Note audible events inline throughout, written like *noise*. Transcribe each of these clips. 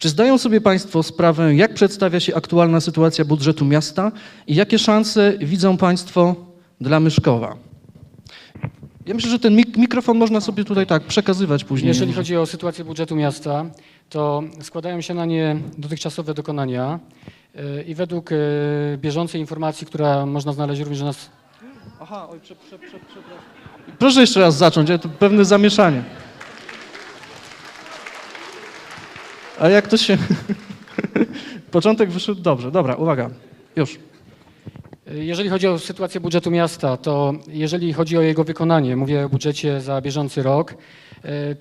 Czy zdają sobie Państwo sprawę, jak przedstawia się aktualna sytuacja budżetu miasta i jakie szanse widzą Państwo dla Myszkowa? Ja myślę, że ten mik- mikrofon można sobie tutaj tak przekazywać później. Jeżeli chodzi o sytuację budżetu miasta, to składają się na nie dotychczasowe dokonania yy, i według yy, bieżącej informacji, która można znaleźć również na s- Aha, oj, prze, prze, prze, przepraszam. Proszę jeszcze raz zacząć, ja tu pewne zamieszanie. A jak to się... *laughs* Początek wyszedł dobrze. Dobra, uwaga. Już. Jeżeli chodzi o sytuację budżetu miasta, to jeżeli chodzi o jego wykonanie, mówię o budżecie za bieżący rok,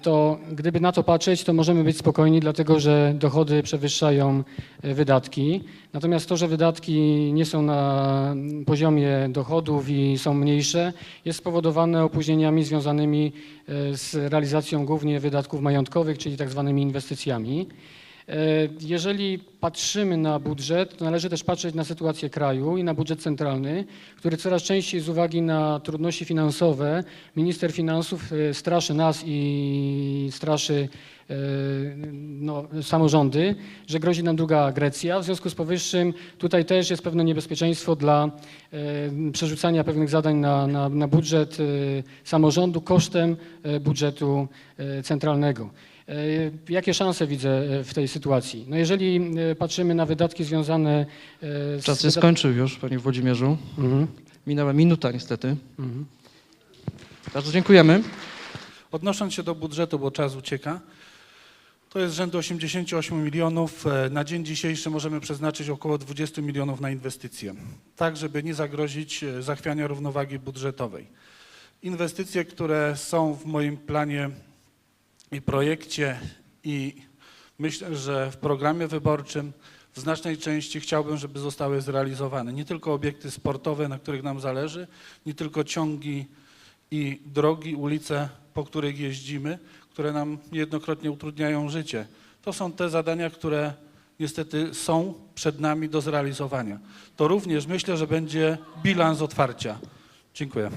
to gdyby na to patrzeć, to możemy być spokojni, dlatego że dochody przewyższają e, wydatki. Natomiast to, że wydatki nie są na poziomie dochodów i są mniejsze, jest spowodowane opóźnieniami związanymi e, z realizacją głównie wydatków majątkowych, czyli tak zwanymi inwestycjami. E, Jeżeli patrzymy na budżet, to należy też patrzeć na sytuację kraju i na budżet centralny, który coraz częściej z uwagi na trudności finansowe, minister finansów e, straszy nas i straszy e, no, samorządy, że grozi nam druga Grecja. W związku z powyższym tutaj też jest pewne niebezpieczeństwo dla przerzucania pewnych zadań na, na, na budżet samorządu kosztem budżetu centralnego. E, Jakie szanse widzę e, w tej sytuacji? No jeżeli e, patrzymy na wydatki związane z... Czas się skończył już, panie Włodzimierzu. Mhm, Minęła minuta niestety. mhm. Bardzo dziękujemy. Odnosząc się do budżetu, bo czas ucieka, to jest rzędu 88 milionów. Na dzień dzisiejszy możemy przeznaczyć około 20 milionów na inwestycje, tak żeby nie zagrozić zachwiania równowagi budżetowej. Inwestycje, które są w moim planie i projekcie i myślę, że w programie wyborczym w znacznej części chciałbym, żeby zostały zrealizowane. Nie tylko obiekty sportowe, na których nam zależy, nie tylko ciągi i drogi, ulice, po których jeździmy, które nam niejednokrotnie utrudniają życie. To są te zadania, które niestety są przed nami do zrealizowania. To również myślę, że będzie bilans otwarcia. Dziękuję.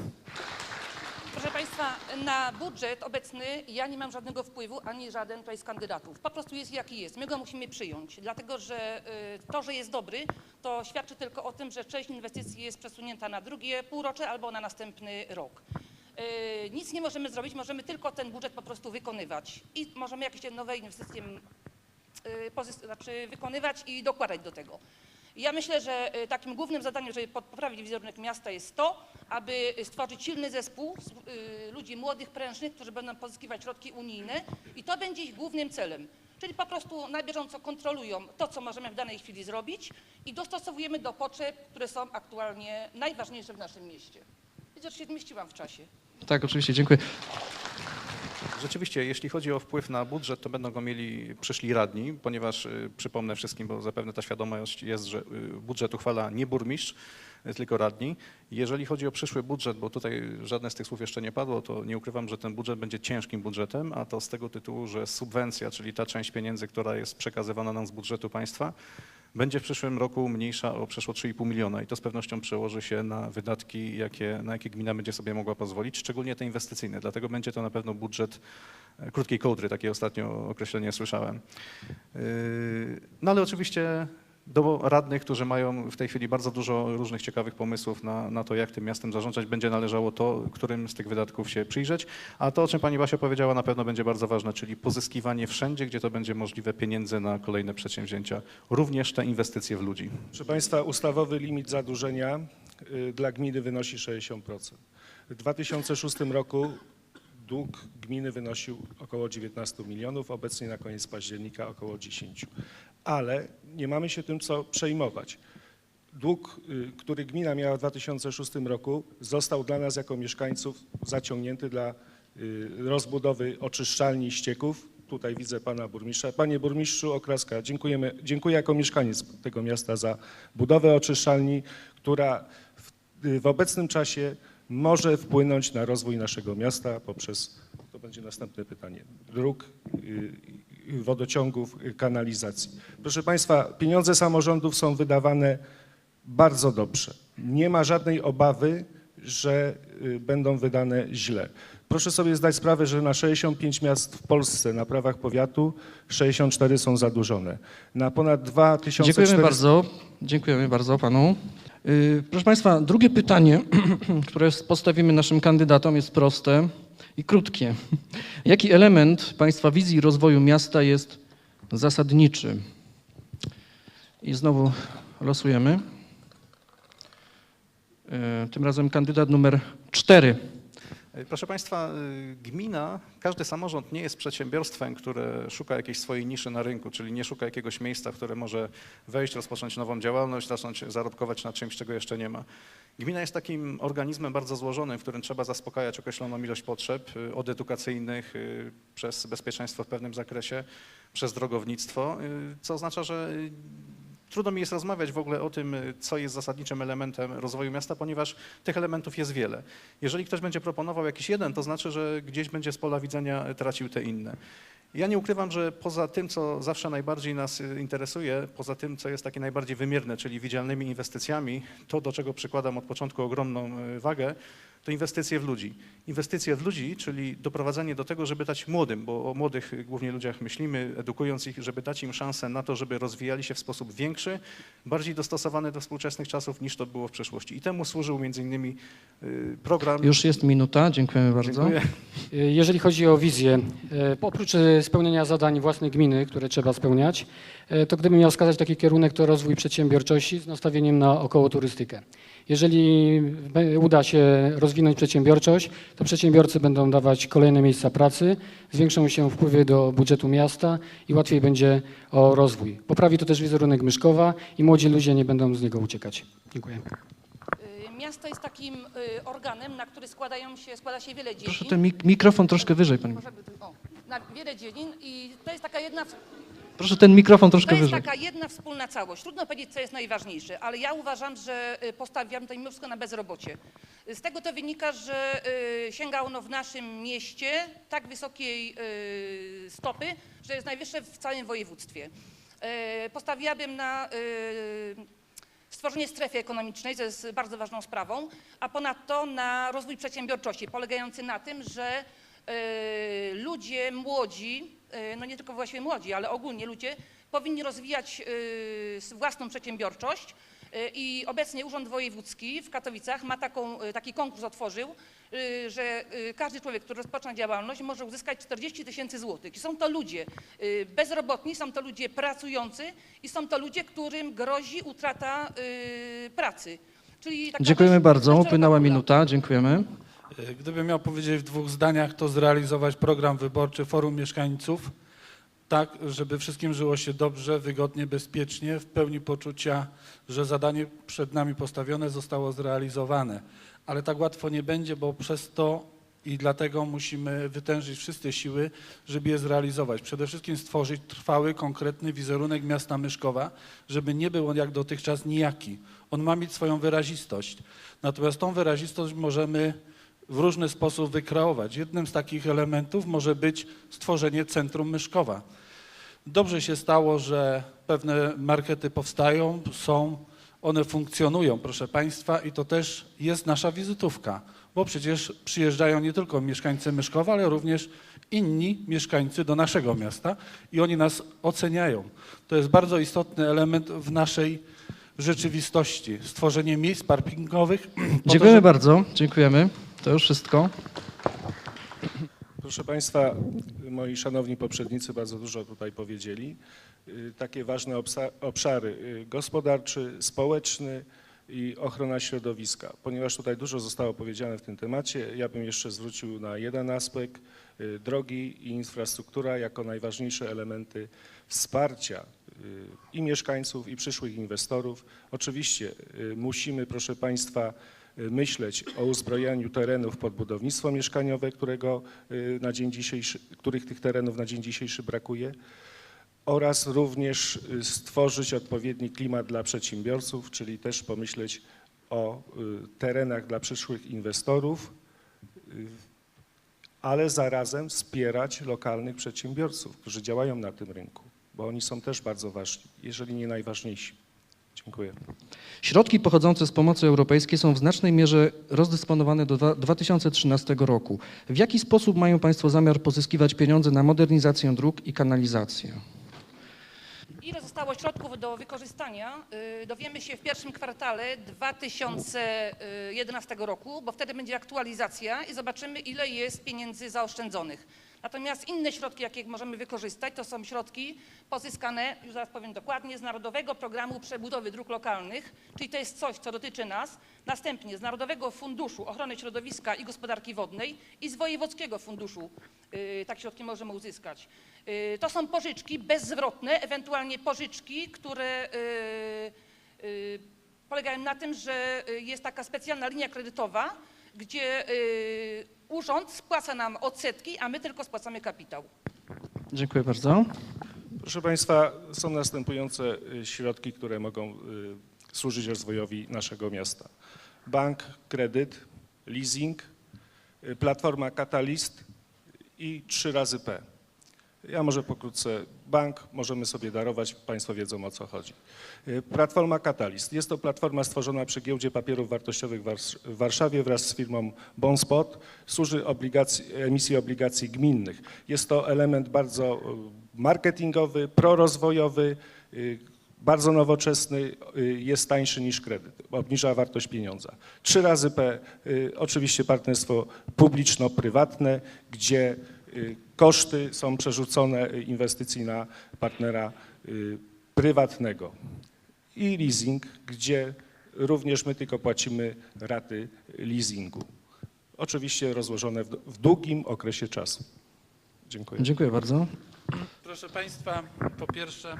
Na budżet obecny ja nie mam żadnego wpływu, ani żaden tutaj z kandydatów. Po prostu jest jaki jest. My go musimy przyjąć, dlatego że y, to, że jest dobry, to świadczy tylko o tym, że część inwestycji jest przesunięta na drugie półrocze albo na następny rok. Y, Nic nie możemy zrobić, możemy tylko ten budżet po prostu wykonywać i możemy jakieś nowe inwestycje mm, y, znaczy wykonywać i dokładać do tego. Ja myślę, że y, takim głównym zadaniem, żeby poprawić wizerunek miasta jest to, aby stworzyć silny zespół y, ludzi młodych, prężnych, którzy będą pozyskiwać środki unijne i to będzie ich głównym celem. Czyli po prostu na bieżąco kontrolują to, co możemy w danej chwili zrobić i dostosowujemy do potrzeb, które są aktualnie najważniejsze w naszym mieście. Widzę, że się zmieściłam w czasie. Tak, oczywiście, dziękuję. Rzeczywiście, jeśli chodzi o wpływ na budżet, to będą go mieli przyszli radni, ponieważ y, przypomnę wszystkim, bo zapewne ta świadomość jest, że y, budżet uchwala nie burmistrz, y, tylko radni. Jeżeli chodzi o przyszły budżet, bo tutaj żadne z tych słów jeszcze nie padło, to nie ukrywam, że ten budżet będzie ciężkim budżetem, a to z tego tytułu, że subwencja, czyli ta część pieniędzy, która jest przekazywana nam z budżetu państwa, będzie w przyszłym roku mniejsza o przeszło 3,5 miliona i to z pewnością przełoży się na wydatki, jakie, na jakie gmina będzie sobie mogła pozwolić, szczególnie te inwestycyjne. Dlatego będzie to na pewno budżet e, krótkiej kołdry, takie ostatnio określenie słyszałem. Yy, No ale oczywiście do radnych, którzy mają w tej chwili bardzo dużo różnych ciekawych pomysłów na, na to, jak tym miastem zarządzać, będzie należało to, którym z tych wydatków się przyjrzeć. A to, o czym pani Basia powiedziała, na pewno będzie bardzo ważne, czyli pozyskiwanie wszędzie, gdzie to będzie możliwe, pieniędzy na kolejne przedsięwzięcia, również te inwestycje w ludzi. Proszę Państwa, ustawowy limit zadłużenia y, dla gminy wynosi 60%. W 2006 roku dług gminy wynosił około 19 milionów, obecnie na koniec października około 10. Ale nie mamy się tym co przejmować. Dług, y, który gmina miała w 2006 roku, został dla nas jako mieszkańców zaciągnięty dla y, rozbudowy oczyszczalni ścieków. Tutaj widzę pana burmistrza. Panie burmistrzu Okraska, dziękujemy, dziękuję jako mieszkaniec tego miasta za budowę oczyszczalni, która w, y, w obecnym czasie może wpłynąć na rozwój naszego miasta poprzez, to będzie następne pytanie, dróg, wodociągów, y, kanalizacji. Proszę Państwa, pieniądze samorządów są wydawane bardzo dobrze. Nie ma żadnej obawy, że y, będą wydane źle. Proszę sobie zdać sprawę, że na 65 miast w Polsce na prawach powiatu 64 są zadłużone. Na ponad 2400... Dziękujemy bardzo. Dziękujemy bardzo panu. Yy, Proszę Państwa, drugie pytanie, *clears throat* które postawimy naszym kandydatom jest proste i krótkie. Jaki element Państwa wizji rozwoju miasta jest zasadniczy? I znowu losujemy. Yy, Tym razem kandydat numer cztery. E, Proszę Państwa, y, gmina, każdy samorząd nie jest przedsiębiorstwem, które szuka jakiejś swojej niszy na rynku, czyli nie szuka jakiegoś miejsca, w które może wejść, rozpocząć nową działalność, zacząć zarobkować na czymś, czego jeszcze nie ma. Gmina jest takim organizmem bardzo złożonym, w którym trzeba zaspokajać określoną ilość potrzeb, y, od edukacyjnych, y, przez bezpieczeństwo w pewnym zakresie, przez drogownictwo, y, co oznacza, że y, Trudno mi jest rozmawiać w ogóle o tym, co jest zasadniczym elementem rozwoju miasta, ponieważ tych elementów jest wiele. Jeżeli ktoś będzie proponował jakiś jeden, to znaczy, że gdzieś będzie z pola widzenia tracił te inne. Ja nie ukrywam, że poza tym, co zawsze najbardziej nas interesuje, poza tym, co jest takie najbardziej wymierne, czyli widzialnymi inwestycjami, to do czego przykładam od początku ogromną y, wagę, to inwestycje w ludzi. Inwestycje w ludzi, czyli doprowadzenie do tego, żeby dać młodym, bo o młodych y, głównie ludziach myślimy, edukując ich, żeby dać im szansę na to, żeby rozwijali się w sposób większy, bardziej dostosowany do współczesnych czasów niż to było w przeszłości. I temu służył między innymi y, program. Już jest minuta, dziękujemy bardzo. Dziękuję. Jeżeli chodzi o wizję, e, oprócz spełnienia zadań własnej gminy, które trzeba spełniać, to gdybym miał wskazać taki kierunek, to rozwój przedsiębiorczości z nastawieniem na około turystykę. Jeżeli uda się rozwinąć przedsiębiorczość, to przedsiębiorcy będą dawać kolejne miejsca pracy, zwiększą się wpływy do budżetu miasta i łatwiej będzie o rozwój. Poprawi to też wizerunek Myszkowa i młodzi ludzie nie będą z niego uciekać. Dziękuję. Y, Miasto jest takim y, organem, na który składają się, składa się wiele Proszę dziedzin. ten mik- mikrofon troszkę wyżej, pani. Może by- o, na wiele dziedzin i to jest taka jedna Proszę ten mikrofon To troszkę jest wyżej. taka jedna wspólna całość. Trudno powiedzieć, co jest najważniejsze, ale ja uważam, że y, postawiam tutaj mimo wszystko na bezrobocie. Y, Z tego to wynika, że y, sięga ono w naszym mieście tak wysokiej y, stopy, że jest najwyższe w całym województwie. Y, Postawiłabym na y, stworzenie strefy ekonomicznej, co jest bardzo ważną sprawą, a ponadto na rozwój przedsiębiorczości, polegający na tym, że ludzie młodzi, y, no nie tylko właściwie młodzi, ale ogólnie ludzie, powinni rozwijać y, własną przedsiębiorczość y, i obecnie Urząd Wojewódzki w Katowicach ma taką, y, taki konkurs otworzył, y, że y, każdy człowiek, który rozpoczyna działalność może uzyskać 40 tysięcy złotych. I są to ludzie y, bezrobotni, są to ludzie pracujący i są to ludzie, którym grozi utrata y, pracy. Dziękujemy bardzo, upłynęła minuta, dziękujemy. Y, Gdybym miał powiedzieć w dwóch zdaniach, to zrealizować program wyborczy Forum Mieszkańców, tak, żeby wszystkim żyło się dobrze, wygodnie, bezpiecznie, w pełni poczucia, że zadanie przed nami postawione zostało zrealizowane. Ale tak łatwo nie będzie, bo przez to i dlatego musimy wytężyć wszystkie siły, żeby je zrealizować. Przede wszystkim stworzyć trwały, konkretny wizerunek miasta Myszkowa, żeby nie był on jak dotychczas nijaki. On ma mieć swoją wyrazistość. Natomiast tą wyrazistość możemy w różny sposób wykreować. Jednym z takich elementów może być stworzenie centrum Myszkowa. Dobrze się stało, że pewne markety powstają, są, one funkcjonują, proszę Państwa, i to też jest nasza wizytówka, bo przecież przyjeżdżają nie tylko mieszkańcy Myszkowa, ale również inni mieszkańcy do naszego miasta i oni nas oceniają. To jest bardzo istotny element w naszej rzeczywistości. Stworzenie miejsc parkingowych. *clears throat* to, Dziękujemy żeby- bardzo, dziękujemy. To już wszystko. Proszę Państwa, moi szanowni poprzednicy bardzo dużo tutaj powiedzieli. Y, Takie ważne obszary y, gospodarczy, społeczny i ochrona środowiska. Ponieważ tutaj dużo zostało powiedziane w tym temacie, ja bym jeszcze zwrócił na jeden aspekt, y, drogi i infrastruktura jako najważniejsze elementy wsparcia i mieszkańców, i przyszłych inwestorów. Oczywiście musimy, proszę Państwa, myśleć o uzbrojeniu terenów pod budownictwo mieszkaniowe, którego y, na dzień dzisiejszy, których tych terenów na dzień dzisiejszy brakuje oraz również y, stworzyć odpowiedni klimat dla przedsiębiorców, czyli też pomyśleć o y, terenach dla przyszłych inwestorów, y, ale zarazem wspierać lokalnych przedsiębiorców, którzy działają na tym rynku, bo oni są też bardzo ważni, jeżeli nie najważniejsi. Dziękuję. Środki pochodzące z pomocy europejskiej są w znacznej mierze rozdysponowane do dwa- 2013 roku. W jaki sposób mają Państwo zamiar pozyskiwać pieniądze na modernizację dróg i kanalizację? Ile zostało środków do wykorzystania, y, dowiemy się w pierwszym kwartale 2011 roku, bo wtedy będzie aktualizacja i zobaczymy, ile jest pieniędzy zaoszczędzonych. Natomiast inne środki, jakie możemy wykorzystać, to są środki pozyskane, już zaraz powiem dokładnie, z Narodowego Programu Przebudowy Dróg Lokalnych, czyli to jest coś, co dotyczy nas. Następnie z Narodowego Funduszu Ochrony Środowiska i Gospodarki Wodnej i z Wojewódzkiego Funduszu y, takie środki możemy uzyskać. Y, To są pożyczki bezzwrotne, ewentualnie pożyczki, które y, y, polegają na tym, że y, jest taka specjalna linia kredytowa, gdzie y, urząd spłaca nam odsetki, a my tylko spłacamy kapitał. Dziękuję bardzo. Proszę Państwa, są następujące y, środki, które mogą y, służyć rozwojowi naszego miasta. Bank, kredyt, leasing, platforma Catalyst i trzy razy P. Ja może pokrótce. Bank możemy sobie darować, Państwo wiedzą o co chodzi. Y, Platforma Catalyst. Jest to platforma stworzona przy Giełdzie Papierów Wartościowych w Wars- w Warszawie wraz z firmą Bonspot. Służy obligacji, emisji obligacji gminnych. Jest to element bardzo y, marketingowy, prorozwojowy, y, bardzo nowoczesny, jest tańszy niż kredyt, obniża wartość pieniądza. Trzy razy P, oczywiście partnerstwo publiczno-prywatne, gdzie koszty są przerzucone y, inwestycji na partnera y, prywatnego. I leasing, gdzie również my tylko płacimy raty leasingu. Oczywiście rozłożone w, w długim okresie czasu. Dziękuję. Dziękuję bardzo. Proszę Państwa, po pierwsze,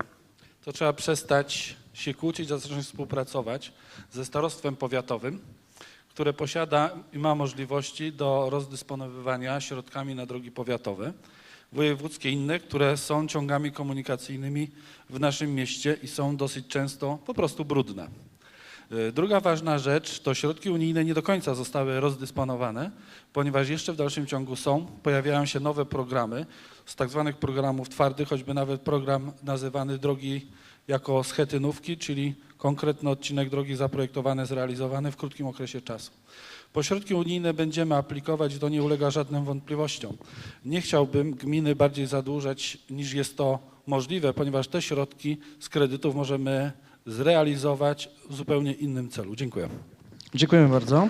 to trzeba przestać się kłócić, a zacząć współpracować ze starostwem powiatowym, które posiada i ma możliwości do rozdysponowywania środkami na drogi powiatowe, wojewódzkie inne, które są ciągami komunikacyjnymi w naszym mieście i są dosyć często po prostu brudne. Y, Druga ważna rzecz to środki unijne nie do końca zostały rozdysponowane, ponieważ jeszcze w dalszym ciągu są, pojawiają się nowe programy z tak zwanych programów twardych, choćby nawet program nazywany drogi jako schetynówki, czyli konkretny odcinek drogi zaprojektowany, zrealizowany w krótkim okresie czasu. Po środki unijne będziemy aplikować, to nie ulega żadnym wątpliwościom. Nie chciałbym gminy bardziej zadłużać niż jest to możliwe, ponieważ te środki z kredytów możemy zrealizować w zupełnie innym celu. Dziękuję. Dziękujemy bardzo.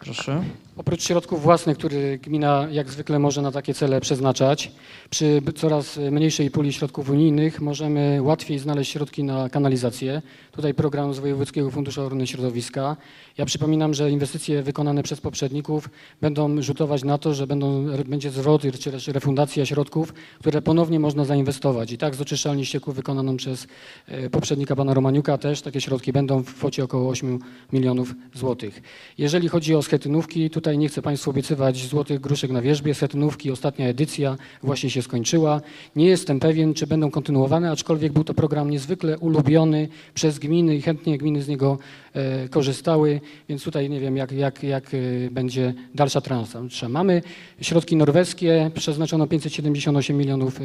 Proszę. Oprócz środków własnych, które gmina jak zwykle może na takie cele przeznaczać, przy coraz mniejszej puli środków unijnych możemy łatwiej znaleźć środki na kanalizację. Tutaj program z Wojewódzkiego Funduszu Ochrony Środowiska. Ja przypominam, że inwestycje wykonane przez poprzedników będą rzutować na to, że będą, będzie zwrot czy refundacja środków, które ponownie można zainwestować. I tak z oczyszczalni ścieków wykonaną przez e, poprzednika pana Romaniuka też takie środki będą w kwocie około 8 milionów złotych. Jeżeli chodzi o schetynówki, tutaj nie chcę Państwu obiecywać złotych gruszek na wierzbie. Schetynówki, ostatnia edycja właśnie się skończyła. Nie jestem pewien, czy będą kontynuowane, aczkolwiek był to program niezwykle ulubiony przez gminy i chętnie gminy z niego e, korzystały, więc tutaj nie wiem, jak, jak, jak e, będzie dalsza transakcja. Mamy środki norweskie, przeznaczono 578 milionów e,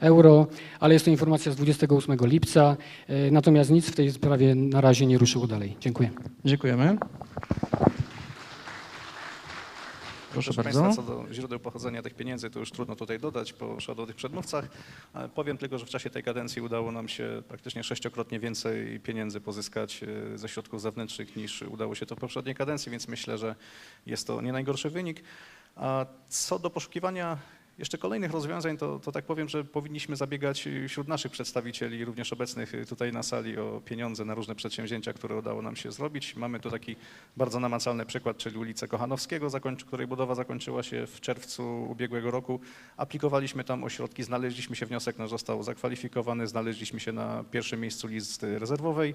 euro, ale jest to informacja z 28 lipca, e, natomiast nic w tej sprawie na razie nie ruszyło dalej. Dziękuję. Dziękujemy. Proszę Proszę bardzo. Państwa, co do źródeł pochodzenia tych pieniędzy, to już trudno tutaj dodać po o tych przedmówcach. Ale Powiem tylko, że w czasie tej kadencji udało nam się praktycznie sześciokrotnie więcej pieniędzy pozyskać e, ze środków zewnętrznych niż udało się to w poprzedniej kadencji, więc myślę, że jest to nie najgorszy wynik. A co do poszukiwania jeszcze kolejnych rozwiązań, to, to tak powiem, że powinniśmy zabiegać wśród naszych przedstawicieli, również obecnych tutaj na sali, o pieniądze na różne przedsięwzięcia, które udało nam się zrobić. Mamy tu taki bardzo namacalny przykład, czyli ulicę Kochanowskiego, której budowa zakończyła się w czerwcu ubiegłego roku. Aplikowaliśmy tam o środki, znaleźliśmy się, wniosek nasz został zakwalifikowany, znaleźliśmy się na pierwszym miejscu listy rezerwowej,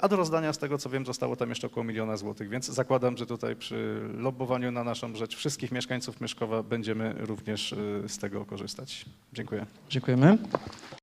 a do rozdania z tego co wiem zostało tam jeszcze około miliona złotych, więc zakładam, że tutaj przy lobbowaniu na naszą rzecz wszystkich mieszkańców Myszkowa będziemy również e, z tego korzystać. Dziękuję. Dziękujemy.